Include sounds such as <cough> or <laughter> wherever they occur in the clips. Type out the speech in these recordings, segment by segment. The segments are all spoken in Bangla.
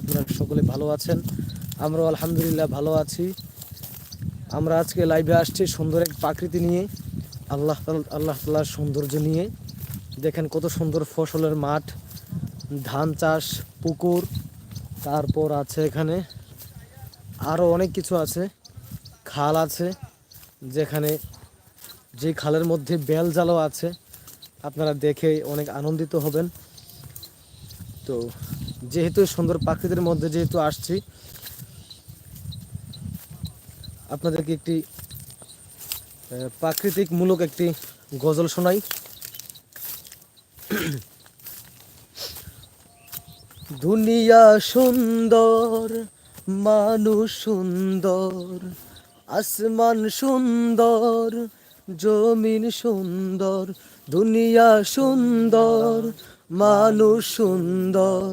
আপনারা সকলে ভালো আছেন, আমরাও আলহামদুলিল্লাহ ভালো আছি। আমরা আজকে লাইভে আসছি সুন্দর এক প্রাকৃতি নিয়ে, আল্লাহ আল্লাহ তালার সৌন্দর্য নিয়ে। দেখেন কত সুন্দর ফসলের মাঠ, ধান চাষ, পুকুর, তারপর আছে এখানে আরও অনেক কিছু আছে। খাল আছে, যেখানে যে খালের মধ্যে বেল জালও আছে। আপনারা দেখে অনেক আনন্দিত হবেন। তো যেহেতু সুন্দর প্রাকৃতির মধ্যে যেহেতু আসছি, আপনাদেরকে একটি প্রাকৃতিক মূলক একটি গজল শোনাই। দুনিয়া সুন্দর, মানুষ সুন্দর, আসমান সুন্দর, জমিন সুন্দর, দুনিয়া সুন্দর, মানুষ সুন্দর।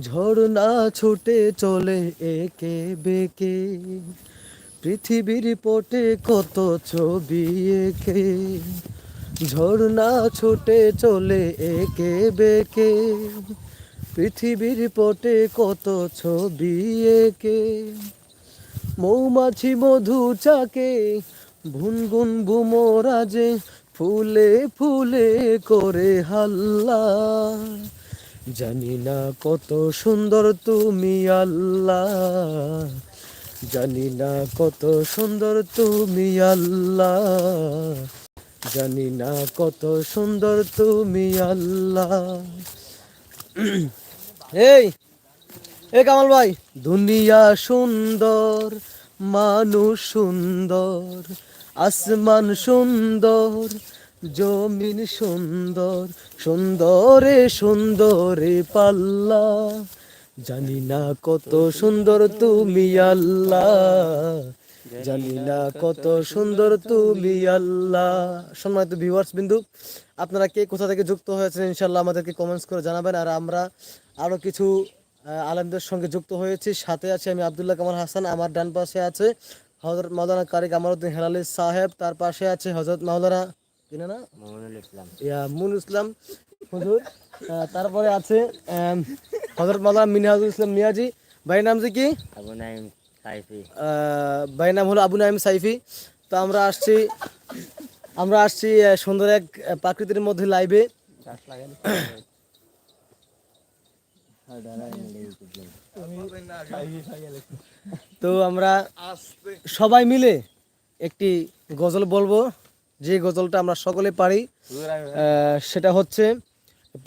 ঝর্ণা ছুটে চলে একে বেকে। পৃথিবীর পটে কত ছবি একে। ঝর্ণা ছুটে চলে একে বেকে। পৃথিবীর পটে কত ছবি একে। মৌমাছি মধু চাকে ভুনগুন বুমরাজে ফুলে ফুলে করে হাল্লা। জানি না কত সুন্দর তুমি আল্লাহ। জানি না কত সুন্দর তুমি আল্লাহ। জানি না কত সুন্দর তুমি আল্লাহ। এই এ কামাল ভাই। দুনিয়া সুন্দর, মানুষ সুন্দর, আসমান সুন্দর জমিন সুন্দর, সুন্দরে সুন্দরে পাল্লা। জানি না কত সুন্দর তুমি আল্লাহ। জানি না কত সুন্দর তুমি আল্লাহ। সম্মানিত ভিউয়ার্স বিন্দু, আপনারা কে কোথা থেকে যুক্ত হয়েছেন ইনশাল্লাহ আমাদেরকে কমেন্টস করে জানাবেন। আর আমরা আরও কিছু আলেমদের সঙ্গে যুক্ত হয়েছি। সাথে আছে আমি আব্দুল্লাহ কামাল হাসান, আমার ডান পাশে আছে হজরত মাওলানা কারিক আমারউদ্দিন হেলালি সাহেব, তার পাশে আছে হজরত মাওলানা না মমিনুল ইসলাম। ইয়া মুন ইসলাম। হুজুর তারপরে আছে হজরত মাওলানা মিনহাজুল ইসলাম মিয়াজি। ভাই নাম যে কি? আবু নাইম সাইফি। ভাই নাম হলো আবু নাইম সাইফি। তো আমরা আসছি আমরা আসছি সুন্দর এক প্রাকৃতির মধ্যে লাইভে তো আমরা সবাই মিলে একটি গজল বলব। যে গজলটা আমরা সকলে পারি সেটা হচ্ছে,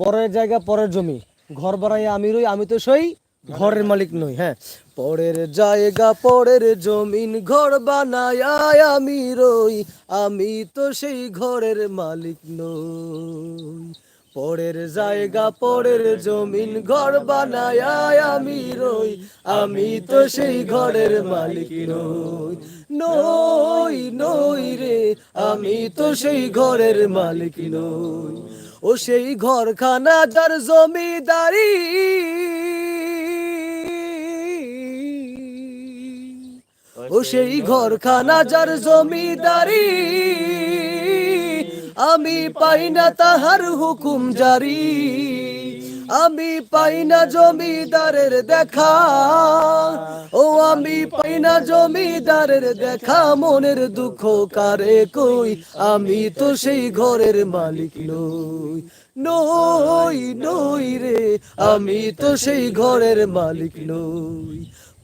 পরের জায়গা পরের জমি। ঘর বাড়াই আমি রই, আমি তো সই ঘরের মালিক নই হ্যাঁ। পরের জায়গা পরের জমিন ঘর বানায় আমি রই, আমি তো সেই ঘরের মালিক নই। পরের জায়গা পরের জমিন ঘর বানায় আমি রই। আমি তো সেই ঘরের মালিক নই। নই নই রে আমি তো সেই ঘরের মালিক নই। ও সেই ঘরখানা যার জমিদারি। ও সেই ঘরখানা যার জমিদারি। আমি পাই না তাহার হুকুম জারি। আমি পাই না জমিদারের দেখা। ও আমি পাই না জমিদারের দেখা। মনের দুঃখ কারে কই? আমি তো সেই ঘরের মালিক নই। নই নই রে, আমি তো সেই ঘরের মালিক নই।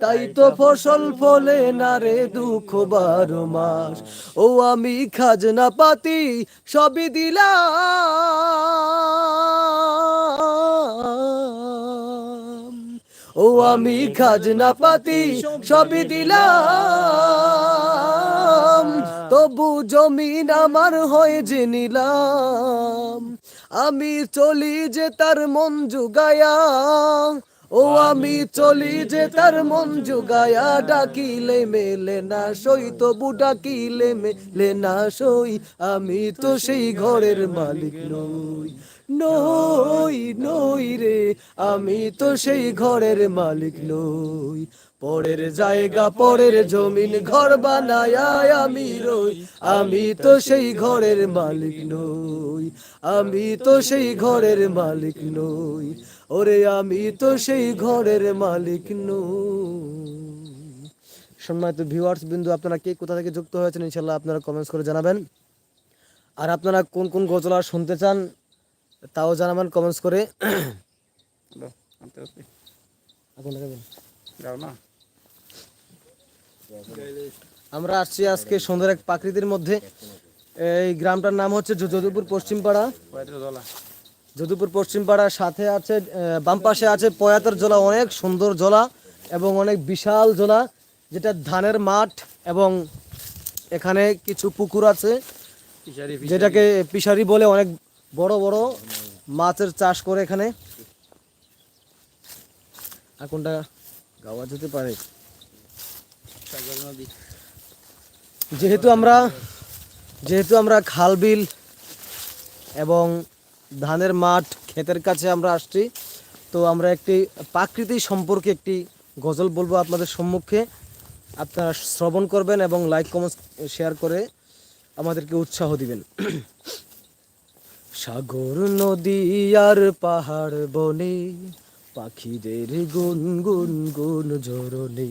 তাই তো ফসল ফলে না রে দুঃখ বারো মাস। ও আমি খাজনা পাতি সবই দিলাম। ও আমি খাজনা পাতি সবই দিলাম। তবু জমিন আমার হয়ে যে নিলাম। আমি চলি যে তার মন জুগায়া। ও আমি চলি যে তার মন জুগায়া, ডাকিলে মেলে না সই, তবু ডাকিলে মেলে না সই। আমি তো সেই ঘরের মালিক নই নই নই রে। আমি তো সেই ঘরের মালিক নই। পরের জায়গা পরের জমিন ঘর বানায় আমি রই। আমি তো সেই ঘরের মালিক নই। আমি তো সেই ঘরের মালিক নই। ওরে আমি তো সেই ঘরের মালিক নই। সম্মানিত ভিউয়ার্স বিন্দু আপনারা কে কোথা থেকে যুক্ত হয়েছেন ইনশাল্লাহ আপনারা কমেন্টস করে জানাবেন। আর আপনারা কোন কোন গজল আর শুনতে চান তাও জানাবেন কমেন্টস করে। <coughs> আগুন লাগাবেন। যাও না। আমরা আসছি আজকে সুন্দর এক প্রাকৃতির মধ্যে। এই গ্রামটার নাম হচ্ছে যদুপুর পশ্চিমপাড়া। যদুপুর পশ্চিমপাড়ার সাথে আছে বাম পাশে আছে পয়াতের জলা অনেক সুন্দর জলা এবং অনেক বিশাল জলা যেটা ধানের মাঠ এবং এখানে কিছু পুকুর আছে যেটাকে পিসারি বলে অনেক বড় বড় মাছের চাষ করে এখানে। এখনটা গাওয়া যেতে পারে। যেহেতু আমরা যেহেতু আমরা খাল বিল এবং ধানের মাঠ ক্ষেতের কাছে আমরা আসছি, তো আমরা একটি প্রাকৃতি সম্পর্কে একটি গজল বলব আপনাদের সম্মুখে। আপনারা শ্রবণ করবেন এবং লাইক কমেন্ট শেয়ার করে আমাদেরকে উৎসাহ দিবেন। সাগর নদী আর পাহাড় বনে, পাখিদের গুন গুন গুন জরনে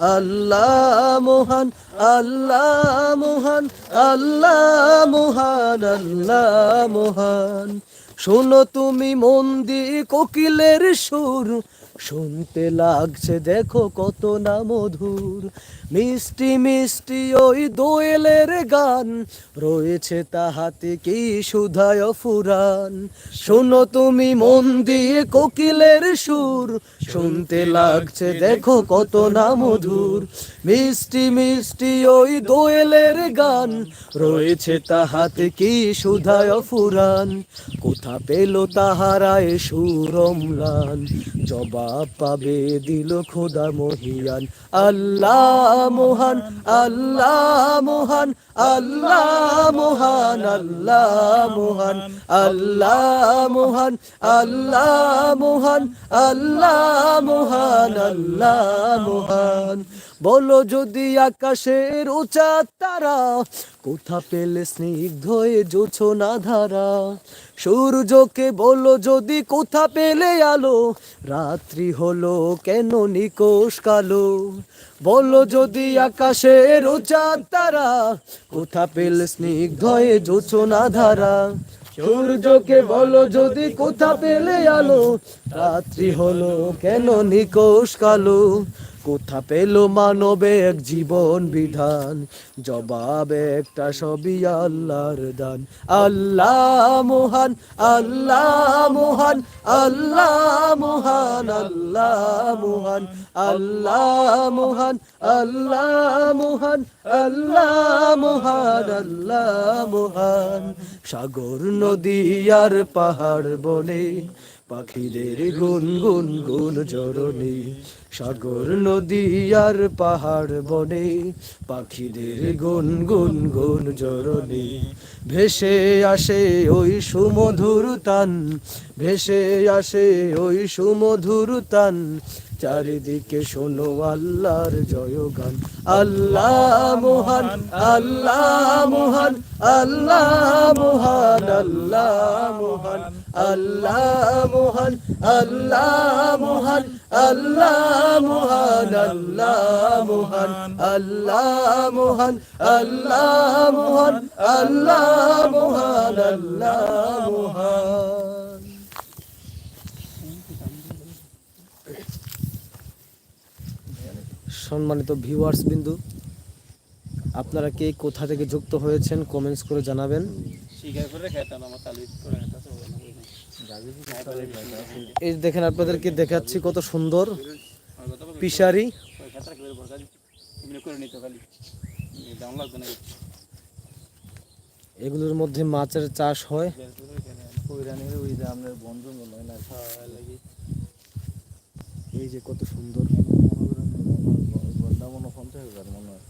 আল্লাহ মোহান আল্লাহ মোহান আল্লাহ মোহান আল্লাহ মোহান। শোনো তুমি মন দিয়ে কোকিলের সুর, শুনতে লাগছে দেখো কত না মধুর। মিষ্টি মিষ্টি ওই দোয়েলের গান, রয়েছে তাহাতে কি সুধায় ফুরান? শোনো তুমি মন দিয়ে কোকিলের সুর, শুনতে লাগছে দেখো কত না মধুর। মিষ্টি মিষ্টি ওই দোয়েলের গান, রয়েছে তাহাতে কি সুধায় ফুরান? কোথা পেল তাহারায় সুরমলান? জবাব পাবে দিল খোদা মহিয়ান, আল্লাহ। মহান, আল্লাহ মোহন আল্লাহ মোহন আল্লাহ মোহন আল্লাহ মোহন আল্লাহ মোহন আল্লাহ মোহন, আল্লাহ মহান। বলো যদি আকাশের উঁচা তারা, কোথা পেলে স্নিগ্ধ হয়ে জোছনা ধারা? সূর্যকে বলো যদি কোথা পেলে আলো, রাত্রি হলো কেন নিকোষ কালো? বলো যদি আকাশের উঁচা তারা, কোথা পেলে স্নিগ্ধ হয়ে জোছনা ধারা? সূর্যকে বলো যদি কোথা পেলে আলো, রাত্রি হলো কেন নিকোষ কালো? কোথা পেল মানবে এক জীবন বিধান? জবাব একটা সবই আল্লাহর দান। আল্লাহ মহান আল্লাহ মহান আল্লাহ মহান আল্লাহ মহান আল্লাহ মহান আল্লাহ মহান আল্লাহ মহান আল্লাহ মহান। সাগর নদী আর পাহাড় বনে, পাখিদের গুন গুন গুন জরনে সাগর নদী আর পাহাড় বনে, পাখিদের গুন গুন গুন জরনে ভেসে আসে ওই সুমধুর তান, ভেসে আসে ওই সুমধুর তান। চারিদিকে শোনো আল্লাহর জয়গান আল্লাহ মহান আল্লাহ মহান আল্লাহ মহান আল্লাহ মহান আল্লাহ মহান আল্লাহ মহান আল্লাহ মহান আল্লাহ মহান আল্লাহ মহান আল্লাহ মহান আল্লাহ মহান আল্লাহ মহান সম্মানিত ভিউয়ার্স বিন্দু, আপনারা কে কোথা থেকে যুক্ত হয়েছেন কমেন্টস করে জানাবেন। এই দেখেন আপনাদেরকে দেখাচ্ছি কত সুন্দর পিসারি। এগুলোর মধ্যে মাছের চাষ হয়। এই যে কত সুন্দর। ঘণ্টা মনে পঞ্চাশ হাজার মনে হয়।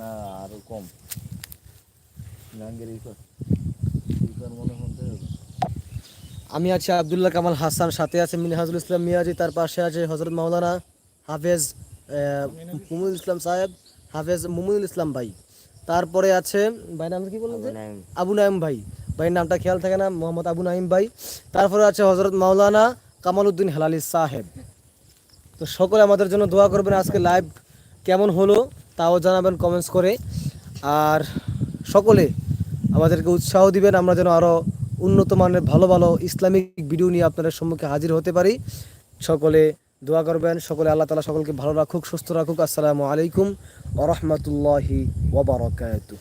না আরও কম। গাঙ্গের ইকর ইকর মনে পঞ্চাশ হাজার। আমি আছি আব্দুল্লাহ কামাল হাসান সাথে আছে মিনহাজুল ইসলাম মিয়াজি তার পাশে আছে হজরত মাওলানা হাফেজ আহ, মুমিনুল ইসলাম সাহেব হাফেজ মুমিনুল ইসলাম ভাই। তারপরে আছে ভাই নাম কি বললেন আবু নাইম ভাই। ভাইয়ের নামটা খেয়াল থাকে না মোহাম্মদ আবু নাইম ভাই। তারপরে আছে হজরত মাওলানা কামাল উদ্দিন হেলালি সাহেব। তো সকলে আমাদের জন্য দোয়া করবেন আজকে লাইভ কেমন হলো তাও জানাবেন কমেন্টস করে। আর সকলে আমাদেরকে উৎসাহ দিবেন, আমরা যেন আরও উন্নত মানের ভালো ভালো ইসলামিক ভিডিও নিয়ে আপনাদের সম্মুখে হাজির হতে পারি। সকলে দোয়া করবেন, সকলে আল্লাহ তালা সকলকে ভালো রাখুক, সুস্থ রাখুক। আসসালামু আলাইকুম ওরহমতুল্লাহি ওবরাকাতুহ